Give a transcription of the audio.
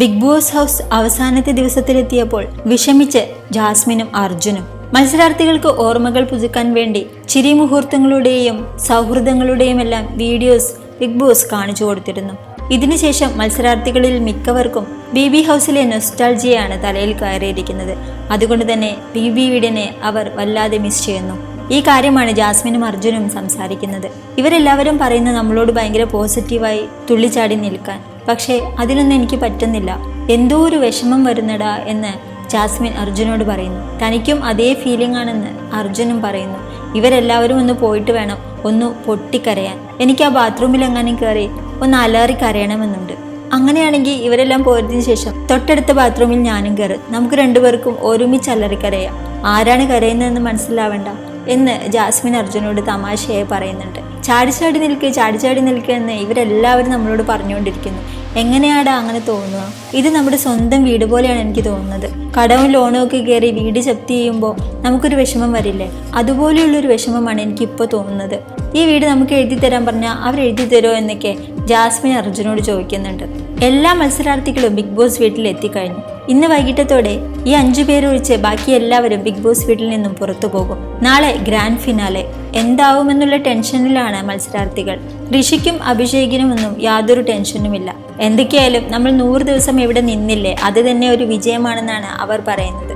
Big boss house അവസാനത്തെ ദിവസത്തിലെത്തിയപ്പോൾ വിഷമിച്ച് ജാസ്മിനും അർജുനും മത്സരാർത്ഥികൾക്ക് ഓർമ്മകൾ പുതുക്കാൻ വേണ്ടി ചിരി മുഹൂർത്തങ്ങളുടെയും സൗഹൃദങ്ങളുടെയും എല്ലാം വീഡിയോസ് ബിഗ് ബോസ് കാണിച്ചു കൊടുത്തിരുന്നു. ഇതിനുശേഷം മത്സരാർത്ഥികളിൽ മിക്കവർക്കും ബി ബി ഹൗസിലെ നൊസ്റ്റാൾജിയാണ് തലയിൽ കയറിയിരിക്കുന്നത്. അതുകൊണ്ട് തന്നെ ബി ബി വീടിനെ അവർ വല്ലാതെ മിസ് ചെയ്യുന്നു. ഈ കാര്യമാണ് ജാസ്മിനും അർജുനും സംസാരിക്കുന്നത്. ഇവരെല്ലാവരും പറയുന്നത് നമ്മളോട് ഭയങ്കര പോസിറ്റീവായി തുള്ളിച്ചാടി നിൽക്കാൻ. പക്ഷേ അതിനൊന്നും എനിക്ക് പറ്റുന്നില്ല. എന്തോ ഒരു വിഷമം വരുന്നടാ എന്ന് ജാസ്മിൻ അർജുനോട് പറയുന്നു. തനിക്കും അതേ ഫീലിംഗ് ആണെന്ന് അർജുനും പറയുന്നു. ഇവരെല്ലാവരും ഒന്ന് പോയിട്ട് വേണം ഒന്ന് പൊട്ടിക്കരയാൻ. എനിക്ക് ആ ബാത്റൂമിൽ എങ്ങാനും കയറി ഒന്ന് അലറി കരയണമെന്നുണ്ട്. അങ്ങനെയാണെങ്കിൽ ഇവരെല്ലാം പോയതിനു ശേഷം തൊട്ടടുത്ത ബാത്റൂമിൽ ഞാനും കയറും നമുക്ക് രണ്ടുപേർക്കും ഒരുമിച്ച് അലറി കരയാം ആരാണ് കരയുന്നതെന്ന് മനസ്സിലാവേണ്ട. എന്ന് ജാസ്മിൻ അർജുനോട് തമാശയായി പറയുന്നുണ്ട്. ചാടിച്ചാടി ചാടി നിൽക്കുക ചാടിച്ചാടി ചാടി നിൽക്കുക എന്ന് ഇവരെല്ലാവരും നമ്മളോട് പറഞ്ഞുകൊണ്ടിരിക്കുന്നു. എങ്ങനെയാണ് അങ്ങനെ തോന്നുക? ഇത് നമ്മുടെ സ്വന്തം വീട് പോലെയാണ് എനിക്ക് തോന്നുന്നത്. കടവും ലോണും ഒക്കെ കയറി വീട് ജപ്തി ചെയ്യുമ്പോൾ നമുക്കൊരു വിഷമം വരില്ലേ? അതുപോലെയുള്ളൊരു വിഷമമാണ് എനിക്കിപ്പോൾ തോന്നുന്നത്. ഈ വീട് നമുക്ക് എഴുതി തരാൻ പറഞ്ഞാൽ അവർ എഴുതി തരുമോ എന്നൊക്കെ ജാസ്മിൻ അർജുനോട് ചോദിക്കുന്നുണ്ട്. എല്ലാ മത്സരാർത്ഥികളും ബിഗ് ബോസ് വീട്ടിൽ എത്തിക്കഴിഞ്ഞു. ഇന്ന് വൈകിട്ടത്തോടെ ഈ അഞ്ചു പേരൊഴിച്ച് ബാക്കി എല്ലാവരും ബിഗ് ബോസ് വീട്ടിൽ നിന്നും പുറത്തു പോകും. നാളെ ഗ്രാൻഡ് ഫിനാലെ. എന്താവുമെന്നുള്ള ടെൻഷനിലാണ് മത്സരാർത്ഥികൾ. ഋഷിക്കും അഭിഷേകിനും ഒന്നും യാതൊരു ടെൻഷനുമില്ല. എന്തൊക്കെയായാലും നമ്മൾ നൂറ് ദിവസം ഇവിടെ നിന്നില്ലേ? അത് തന്നെ ഒരു വിജയമാണെന്നാണ് അവർ പറയുന്നത്.